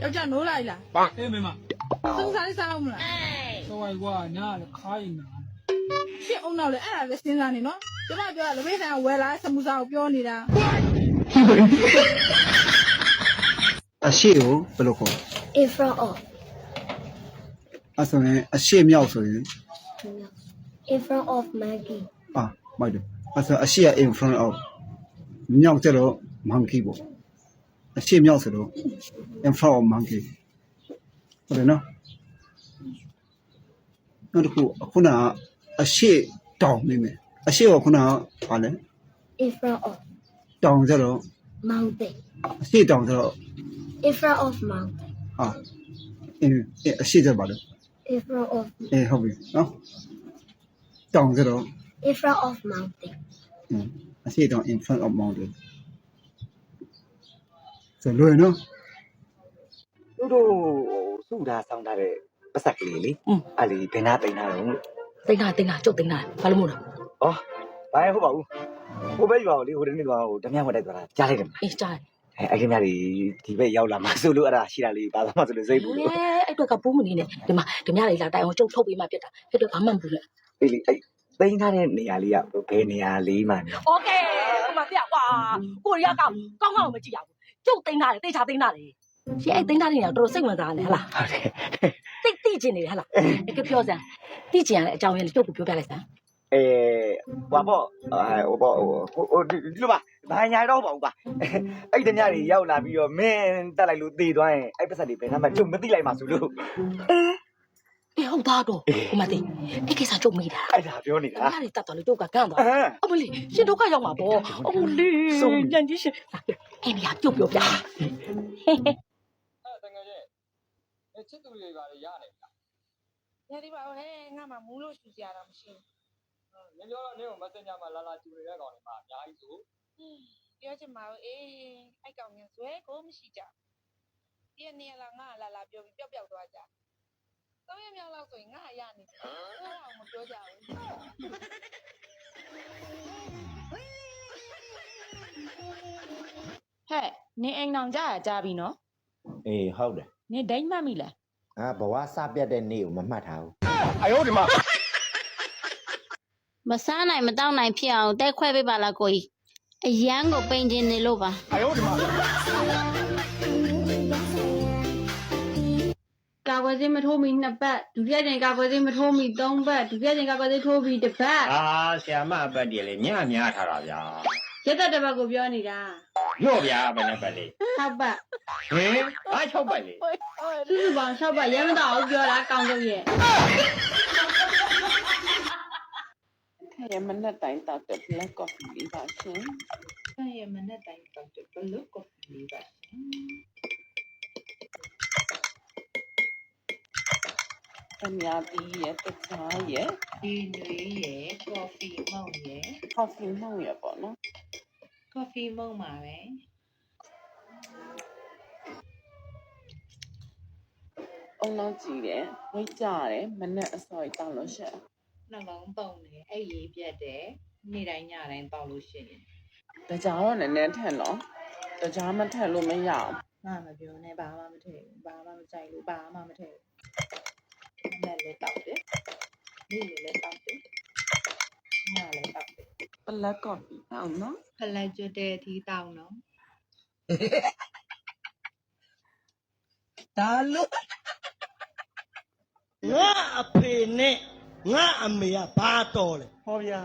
နိုးလိုက်လားအေးမေမစူးစားလေးစားအောင်မလားတော့ဝိုင်ကွာညာလည်းခါရင်နာရှစ်အောင်တော့လေအဲ့ဒါလည်းစဉ်းစားနေနော်ကျမပြောတာလပိတ်ဆိုင်ကဝယ်လာတဲ့စမူစာကိုပြောနေတာအရှိကိုဘယ်လိုခေါ် in front of အဲဆိုရင်အရှိမြောက်ဆိုရင် in front of Maggie အာမိုက်တယ်အဲဆိုအရှိက in front of မြောက်ကျတော့ monkey ပေါ့ အရှိမြောက်ဆိုတော့ in front of monkey ဟုတ်တယ်နော်နောက်တစ်ခုခုနကအရှိတောင်နေမယ်အရှိကခုနကဘာလဲ in front of တောင်ကျတော့ mountain အရှိတောင်ကျတော့ in front of mountain ဟာအင်းအရှိကျပါလို့ in front of အေးဟုတ်ပြီနော်တောင်ကျတော့ in front of mountain အင်းအရှိတောင် in front of mountain ဆိုလွယ်နော် သူတို့စုထားဆောင်းထားတဲ့ပတ်စက်ကလေးလေ อืม အဲ့လေဘယ်နာတိန်ထားတော့လို့ တိတ်တာတိတ်တာကျုပ်တိတ်တာဘာလို့မို့လဲ ဩဘာရဟုတ်ပါဘူးဟိုဘက်ရွာကိုလေဟိုတနေ့ကဟိုဓမြဝတ်တိုက်သွားတာကြားလိုက်တယ်မ အေးကြားတယ် အဲအဲ့ဒီများတွေဒီဘက်ရောက်လာမှဆိုလို့အဲ့ဒါရှိတာလေးဘာသာမှဆိုလို့စိတ်ပူလို့ အဲအဲ့အတွက်ကပိုးမနေနဲ့ဒီမှာဓမြလေးလာတိုင်အောင်ကျုပ်ထုတ်ပေးမှပြတ်တာအဲ့တော့ဘာမှမဘူးလေ အေးလေအဲ့တိန်ထားတဲ့နေရာလေးကဘယ်နေရာလေးမှနေ โอเคဟိုမှာပြကွာကိုရီးယားကောင်ကောင်းကောင်းမကြည့်ရဘူး ကျုပ်တိတ်တာလေတိတ်ချတိတ်တာလေရှင်းအဲ့တိတ်တာနေတော့တော်တော်စိတ်ဝင်စားတယ်ဟလားဟုတ်တယ်တိတ်တိကျင်နေတယ်ဟလားအဲ့ကပြောစမ်းတိကျင်ရတဲ့အကြောင်းရင်းကျုပ်ကိုပြောပြလိုက်စမ်းအဲဟိုပေါ့အဲဟိုပေါ့ဟိုဟိုဒီလိုပါဘာညာတော့ပါဘူးပါအဲ့ဒီများတွေရောက်လာပြီးတော့မင်းတက်လိုက်လို့သေသွားရင်အဲ့ပတ်စက်တွေဘယ်နာမှကျုပ်မသိလိုက်မှဆိုလို့အေး ဟုတ်သားတော့ဟိုမှာတိအဲ့ကိစ္စကျုပ်မိတာအဲ့ဒါပြောနေတာဓမြလေးတတ်သွားလို့ကျုပ်ကကန့်သွားအဲအမလေးရှင်ဒုက္ခရောက်မှာပေါ့အမလေးညံကြီးရှင်အဲ့နေရာကျုပ်ပြောပြအဲ့တကယ်ချင်းအချစ်သူတွေပါလေရနေပြီညဒီပါဟဲ့ငါမှမူးလို့ရှူစရာတော့မရှိနင်ပြောတော့နင်ကို messenger မှာလာလာကြည့်နေတဲ့ကောင်တွေမှာအများကြီးဆိုဘူးပြောချင်ပါဘူးအေးအဲ့ကောင်ကဇွဲကိုမရှိကြတည့်နေရလားငါလာလာပြောပြီးပျောက်ပျောက်သွားကြသုံးရမြောက် လောက်ဆိုရင်ငါရနေတယ်ကိုအောင်မပြောကြဘူးဟဲ့နင်အိမ်အောင်ကြရကြပြီနော်အေးဟုတ်တယ်နင်ဒိတ်မှတ်မိလားငါဘဝစပြတ်တဲ့နေ့ကိုမမှတ်ထားဘူးမစားနိုင်မတောက်နိုင်ဖြစ်အောင်တိုက်ခွဲပေးပါလားကိုကြီးအရန်ကိုပိန်ကျင်နေလို့ပါ ကာကွယ်ဆေးမထိုးမီနှစ်ပတ်ဒုတိယကြိမ်ကာကွယ်ဆေးမထိုးမီသုံးပတ်ဒုတိယကြိမ်ကာကွယ်ဆေးထိုးပြီးတစ်ပတ်အာဆရာမအပတ်တည်းလေညံ့များထားတာဗျာရက်သက်တစ်ပတ်ကိုပြောနေတာညော့ဗျာဘယ်နဲ့ပတ်လေး၆ပတ်ဟင်အား၆ပတ်လေးစုစုပေါင်း၆ပတ်ရဲမတော့ဘူးပြောတာကောင်းတော့ရဲ့ဟဲ့မနဲ့တိုင်းတောက်တဲ့ black coffee လေးပါရှင်ဆန်ရမနဲ့တိုင်းတော့ဘလို့ကော်ဖီလေးပါ အများကြီးရဲ့တခြားရဲ့ဒီနွေရဲ့ကော်ဖီမုန့်ရဲ့ coffee မှောက်ရပေါ့နော်ကော်ဖီမုန့်ပါပဲအုံနောက်ကြည့်တယ်ဝိတ်ကြတယ်မနဲ့အစော်တောက်လို့ရှက်နှလုံးပုံနေအဲ့ရေးပြတ်တယ်နေ့တိုင်းညတိုင်းတောက်လို့ရှိရင်တကြားတော့နည်းနည်းထက်နော်တကြားမထက်လို့မရအောင်ငါမပြောနဲ့ဘာမှမထည့်ဘူးဘာမှမကြိုက်လို့ဘာမှမထည့်ဘူး နဲ့လည်းတောက်တယ်နေ့လည်းတောက်တယ်ညလည်းတောက်တယ် black coffee အောင်နော်ဖလက်ကျွတ်တဲ့အထိတောက်နော်ဒါလို့ငါအဖေနဲ့ငါအမေကဘာတော်လဲဟောဗျာ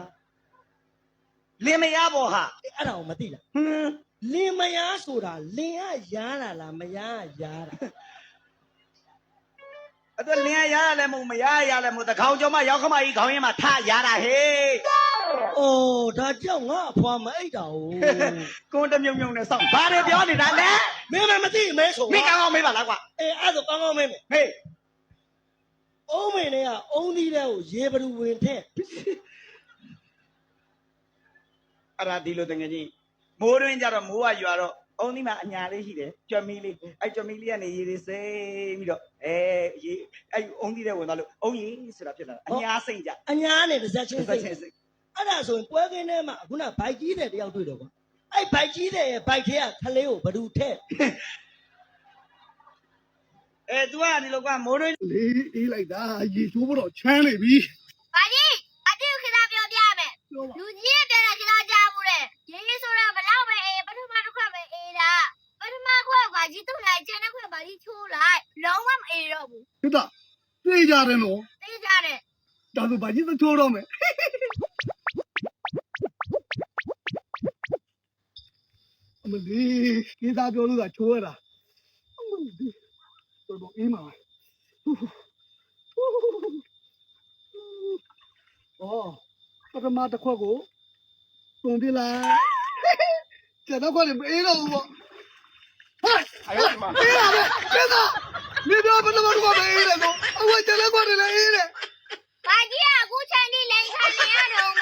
လင်မရပေါ်ဟာအဲ့အဲ့ဒါကိုမသိလားဟွန်းလင်မယားဆိုတာလင်ကရားလာလားမယားကရားတာ အဲ့တော့လင်ရရလည်းမဟုတ်မရရလည်းမဟုတ်တခေါင်းကျော်မရောက်ခမကြီးခေါင်းရင်းမှာထရတာဟေးအိုးဒါကြောင့်ငါအဖွာမအိတ်တာ哦ကွန်းတမြုံမြုံနဲ့စောင့်ဘာတွေပြောနေတာလဲမင်းမမသိမဲဆိုမိကောင်းကောင်းမေးပါလားကွာအေးအဲ့ဒါကောင်းကောင်းမဲမယ်ဟေးအုံးမင်းနဲ့ကအုံးသီးတဲ့ကိုရေဘလူဝင်ထက်အဲ့ဒါဒီလိုတငယ်ချင်းမိုးတွင်းကြတော့မိုးကရွာတော့ အုံးဒီမှာအညာလေးရှိတယ်ကြွက်မီးလေးအဲ့ကြွက်မီးလေးကနေရေတွေစိမ့်ပြီးတော့အဲရေအဲ့အုံးဒီတဲ့ဝင်သွားလို့အုံးကြီးဆိုတာဖြစ်လာတာအညာစိမ့်ကြအညာနဲ့တစ်စက်ချင်းစိစိတ်တ်ချင်းစိတ်အဲ့ဒါဆိုရင်ပွဲကင်းထဲမှာခုနဘိုက်ကြီးတဲ့တယောက်တွေ့တော့ကွာအဲ့ဘိုက်ကြီးတဲ့ရဲ့ဘိုက်ထဲကခလေးကိုဘလူထက်အဲ तू ကဒီလောကမိုးတွင်းလေးအေးလိုက်တာရေချိုးဖို့တော့ချမ်းနေပြီဘာကြီးအတူခဏပြောပြမယ်ပြောပါလူကြီးရဲ့ပြန်လာခဏကြားဘူးတဲ့ရေးရေးဆိုတော့ဘလောက်ပဲအေးပထမတစ်ခွက်ပဲအေးတာပထမခွက်ဘာကြီးတုံးလိုက်ကျန်တဲ့ခွက်ဘာကြီးချိုးလိုက် လုံးဝမအေးတော့ဘူးဒီတော့သိကြတယ်နော်သိကြတယ်ဒါဆိုဘာကြီးသချိုးတော့မယ်အမလေးကိသားပြောလို့ကချိုးရတာအမလေးတော်တော်အေးမှာအော်ပထမတစ်ခွက်ကိုပုံပြလိုက်ကျန်တော့ခွက်လည်းမအေးတော့ဘူးပေါ့ဟဲ့အေးပါပဲကိသား ဘယ်လိုမှမပဲအေးတယ်နော်အဝတ်တယ်လည်းကွာတယ်လည်းအေးတယ်။ဘာကြီးကအခုချိန်ထိလိန်ခံနေရတော့